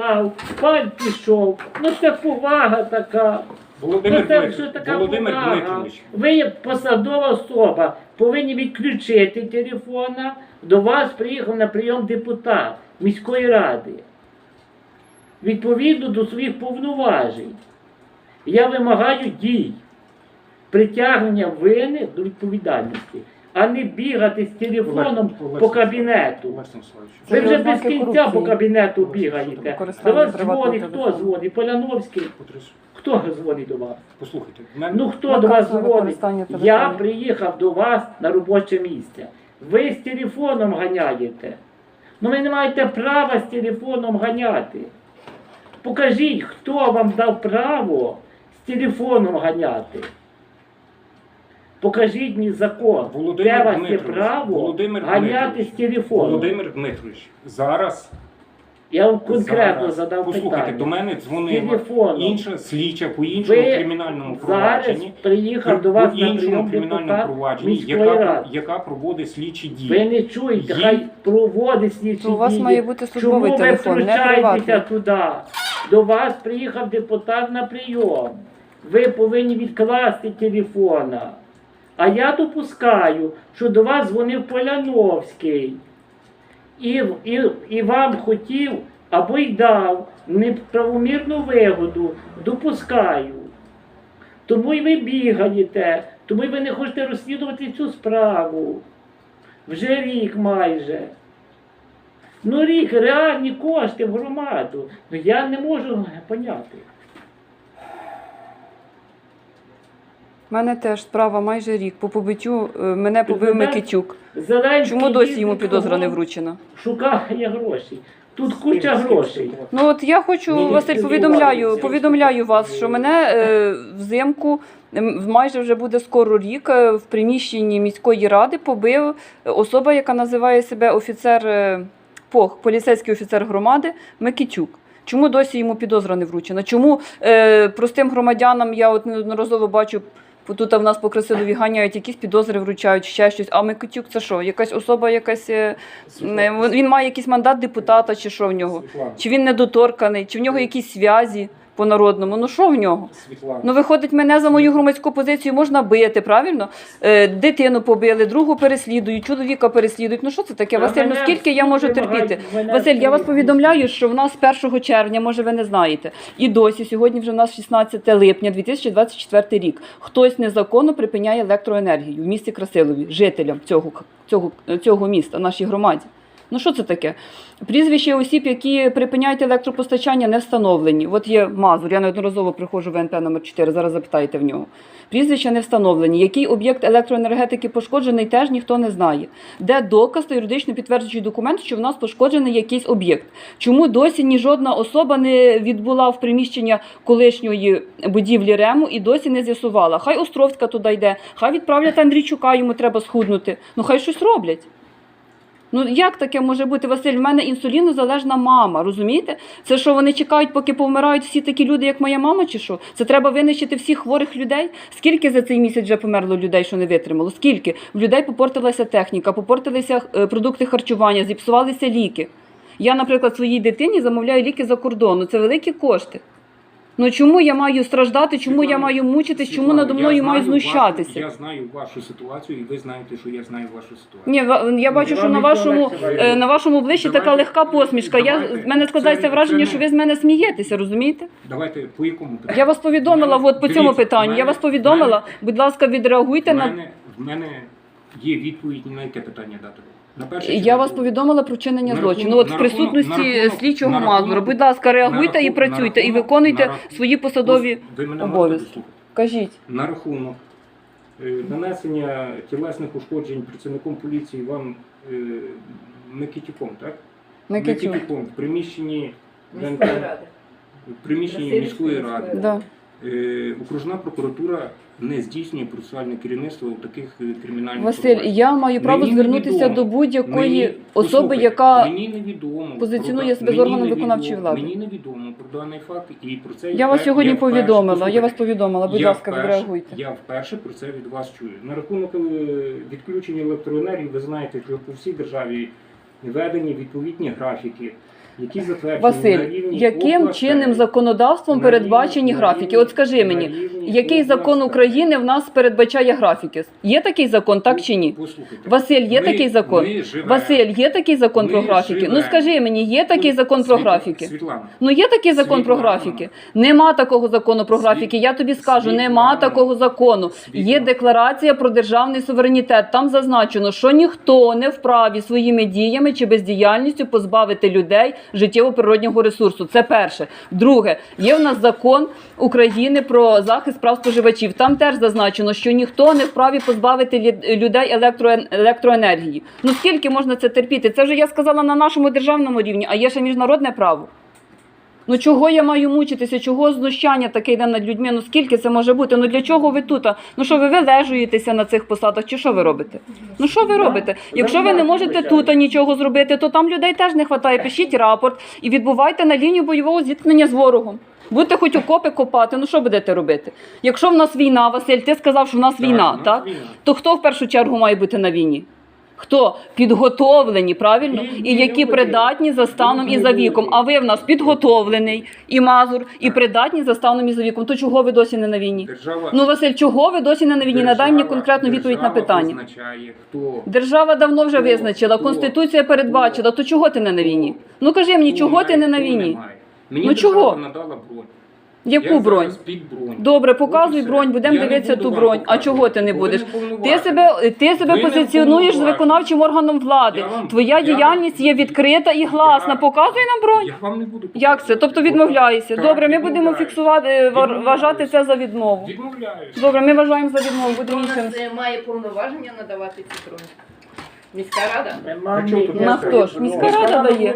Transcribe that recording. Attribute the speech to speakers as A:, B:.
A: став, пан пішов. Ну це повага така.
B: Володимир,
A: Ну, це що така
B: Володимир
A: повага.
B: Дмитрович,
A: Ви як посадова особа повинні відключити телефона. До вас приїхав на прийом депутат міської ради. Відповідно до своїх повноважень. Я вимагаю дій, притягнення вини до відповідальності, а не бігати з телефоном по кабінету. Ви вже без кінця по кабінету бігаєте. До вас дзвонить, хто дзвонить? Поляновський. Хто дзвонить до вас?
B: Послухайте,
A: Ну хто до вас дзвонить? Я приїхав до вас на робоче місце. Ви з телефоном ганяєте. Ну ви не маєте права з телефоном ганяти. Покажіть, хто вам дав право з телефоном ганяти. Покажіть мені закон,
B: Володимир
A: де у вас є
B: Дмитрович,
A: право
B: Володимир
A: ганяти
B: Дмитрович,
A: з телефоном.
B: Володимир Дмитрович, зараз
A: Я вам конкретно
B: зараз,
A: задав
B: послухайте,
A: питання.
B: до мене дзвонила
A: Телефоном.
B: інша слідча по іншому
A: Ви
B: кримінальному
A: Зараз
B: провадженні.
A: приїхав до
B: по
A: на
B: іншому
A: прийом
B: кримінальному
A: депутат
B: провадженні,
A: міської
B: яка,
A: ради.
B: яка проводить слідчі
A: Ви
B: дії.
A: не чуєте,
B: Їй-
A: хай проводить слідчі
C: То у вас
A: дії.
C: має бути службовий
A: Чому
C: телефон,
A: ви
C: не
A: втручаєтеся
C: приватний.
A: туди? До вас приїхав депутат на прийом. Ви повинні відкласти телефона. А я допускаю, що до вас дзвонив Поляновський. І, і, і вам хотів або й дав неправомірну вигоду. Допускаю. Тому й ви бігаєте, тому й ви не хочете розслідувати цю справу. Вже рік майже. Ну рік реальні кошти в громаду. Ну я не можу поняти.
C: У мене теж справа майже рік. По побиттю е, мене побив Микитюк.
A: Зеленський
C: Чому досі
A: їздить
C: йому підозра не
A: кругом,
C: вручена?
A: Шукає гроші. Тут куча грошей.
C: Ну от я хочу, Василь, повідомляю, повідомляю вас, що мене е, взимку ем, майже вже буде скоро рік е, в приміщенні міської ради побив особа, яка називає себе офіцер е, ПОГ, поліцейський офіцер громади Микитюк. Чому досі йому підозра не вручена? Чому е, простим громадянам я от неодноразово бачу. Тут в нас по Красилові ганяють, якісь підозри вручають, ще щось. А Микитюк це що? Якась особа, якась е, він має якийсь мандат депутата, чи що в нього? Чи він недоторканий, чи в нього якісь зв'язі по народному? Ну що в нього?
B: Світлана.
C: Ну, виходить, мене за мою громадську позицію можна бити, правильно? Е, дитину побили, другу переслідують, чоловіка переслідують. Ну що це таке? Василь, ну скільки я можу терпіти? Василь, я вас повідомляю, що в нас 1 червня, може ви не знаєте, і досі, сьогодні вже в нас 16 липня 2024 рік. Хтось незаконно припиняє електроенергію в місті Красилові, жителям цього, цього, цього міста, нашій громаді. Ну що це таке? Прізвища осіб, які припиняють електропостачання, не встановлені. От є Мазур, я неодноразово приходжу в НП номер 4 зараз запитайте в нього. Прізвища не встановлені. Який об'єкт електроенергетики пошкоджений, теж ніхто не знає. Де доказ та юридично підтверджуючий документ, що в нас пошкоджений якийсь об'єкт. Чому досі ні жодна особа не відбула в приміщення колишньої будівлі Рему і досі не з'ясувала? Хай Островська туди йде, хай відправлять Андрійчука, йому треба схуднути. Ну хай щось роблять. Ну як таке може бути, Василь? В мене інсулінозалежна мама, розумієте? Це що вони чекають, поки повмирають всі такі люди, як моя мама, чи що? Це треба винищити всіх хворих людей? Скільки за цей місяць вже померло людей, що не витримало? Скільки? В людей попортилася техніка, попортилися е, продукти харчування, зіпсувалися ліки. Я, наприклад, своїй дитині замовляю ліки за кордону. Це великі кошти. Ну чому я маю страждати, чому я маю мучитись, чому
B: Світлана,
C: надо
B: я
C: мною
B: знаю
C: мають знущатися?
B: Вашу, я знаю вашу ситуацію, і ви знаєте, що я знаю вашу ситуацію.
C: Ні, ва- я бачу, що на вашому е, на вашому обличчі така
B: Давайте-
C: легка посмішка. Я
B: давайте.
C: в мене складається
B: Це-
C: враження,
B: це
C: що ви з мене смієтеся, розумієте?
B: Давайте по якому питанню?
C: Я вас повідомила от по цьому
B: дивіться,
C: питанню. Я
B: мене-
C: вас повідомила. Будь ласка, відреагуйте
B: В
C: на
B: мене, в мене є відповідь на яке питання дати. На перше,
C: я вас повідомила про вчинення
B: На
C: злочину.
B: рахунок-
C: От в
B: на
C: присутності
B: рахунок- на рахунок-
C: слідчого
B: на рахунок-
C: Мазура. Будь ласка, реагуйте і
B: рахунок-
C: працюйте,
B: на
C: і
B: рахунок-
C: виконуйте
B: на рах-
C: свої посадові
B: Ви мене можете
C: обов'язки.
B: послухати?
C: Кажіть.
B: На рахунок е, нанесення тілесних ушкоджень працівником поліції вам е, Микитюком, так?
C: Микитюк.
B: В приміщенні ВНК, в приміщенні міської ради.
C: Да.
B: Е, Окружна прокуратура не здійснює процесуальне керівництво у таких е, кримінальних
C: Василь,
B: провадженнях.
C: я маю право
B: Мені
C: звернутися
B: невідомо.
C: до будь-якої
B: Мені-
C: особи,
B: послухайте,
C: яка
B: мені невідомо
C: позиціонує
B: про-
C: себе з
B: мені
C: органом
B: невідомо-
C: виконавчої влади.
B: Мені невідомо про даний факт і про це
C: я вас сьогодні
B: вперше-
C: повідомила. Я вас повідомила. Будь
B: я
C: ласка,
B: вперше-
C: відреагуйте.
B: Я вперше про це від вас чую. На рахунок е, відключення електроенергії, ви знаєте, що по всій державі введені відповідні графіки. Які затверджені
C: Василь,
B: на рівні
C: яким
B: областей,
C: чинним законодавством
B: на
C: передбачені графіки? От скажи мені,
B: рівні-
C: який закон
B: областей.
C: України в нас передбачає графіки? Є такий закон, так чи ні?
B: Послухайте,
C: Василь, є
B: ми-
C: такий закон?
B: ми живемо-
C: Василь, є такий закон
B: Ми
C: про графіки? Ну скажи мені, є такий закон про
B: Світ-
C: графіки?
B: Світлана,
C: Ну є такий закон про
B: Світлана.
C: графіки. Нема такого закону про
B: Світ-
C: графіки. Я тобі скажу,
B: Світлана.
C: нема такого закону. Є декларація про державний суверенітет. Там зазначено, що ніхто не вправі своїми діями чи бездіяльністю позбавити людей життєво природнього ресурсу. Це перше. Друге, є в нас закон України про захист прав споживачів. Там теж зазначено, що ніхто не вправі позбавити людей електро- електроенергії. Ну скільки можна це терпіти? Це вже я сказала на нашому державному рівні, а є ще міжнародне право. Ну чого я маю мучитися? Чого знущання таке йде над людьми? Ну скільки це може бути? Ну для чого ви тут? Ну що ви вилежуєтеся на цих посадах? Чи що ви робите? Ну що ви робите? Якщо ви не можете тут нічого зробити, то там людей теж не вистачає. Пишіть рапорт і відбувайте на лінію бойового зіткнення з ворогом. Будете хоч окопи копати, ну що будете робити? Якщо в нас війна, Василь, ти сказав, що в нас війна, так?
B: війна.
C: То хто в першу чергу має бути на війні? Хто підготовлені, правильно, і які придатні за станом і за віком. А ви в нас підготовлений і мазур, і придатні за станом і за віком. То чого ви досі не на війні?
B: Держава,
C: Ну, Василь, чого ви досі не на війні? Надай мені конкретну відповідь на питання.
B: хто
C: Держава давно вже визначила, конституція передбачила. То чого ти не на війні? Ну кажи мені, чого ти не на війні?
B: Мені
C: Ну,
B: держава
C: чого?
B: надала бронь.
C: Яку
B: Я
C: бронь?
B: зараз під бронь.
C: Добре,
B: От
C: показуй
B: і все.
C: бронь, будемо
B: Я не
C: дивитися
B: буду
C: ту
B: вам
C: бронь. А
B: показувати,
C: чого ти не
B: бо ви
C: будеш?
B: не
C: Ти себе, ти себе
B: Ви не
C: позиціонуєш з
B: повноважені.
C: виконавчим органом влади.
B: Я вам-
C: Твоя
B: я
C: діяльність є відкрита і гласна.
B: Я-
C: Показуй нам бронь.
B: Я вам не буду
C: Як це? Тобто відмовляєшся?
B: Так,
C: Добре, ми будемо
B: відмовляюсь.
C: фіксувати, е, вар-
B: Відмовляюсь.
C: вважати це за відмову.
B: Відмовляюсь.
C: Добре, ми вважаємо за відмову,
D: Хто
C: будемо
D: у
C: іншим.
D: нас е, має повноваження надавати ці броні? Міська рада?
A: Нема
B: А тут
A: ніякого
C: Ну, хто ж? Міська рада дає.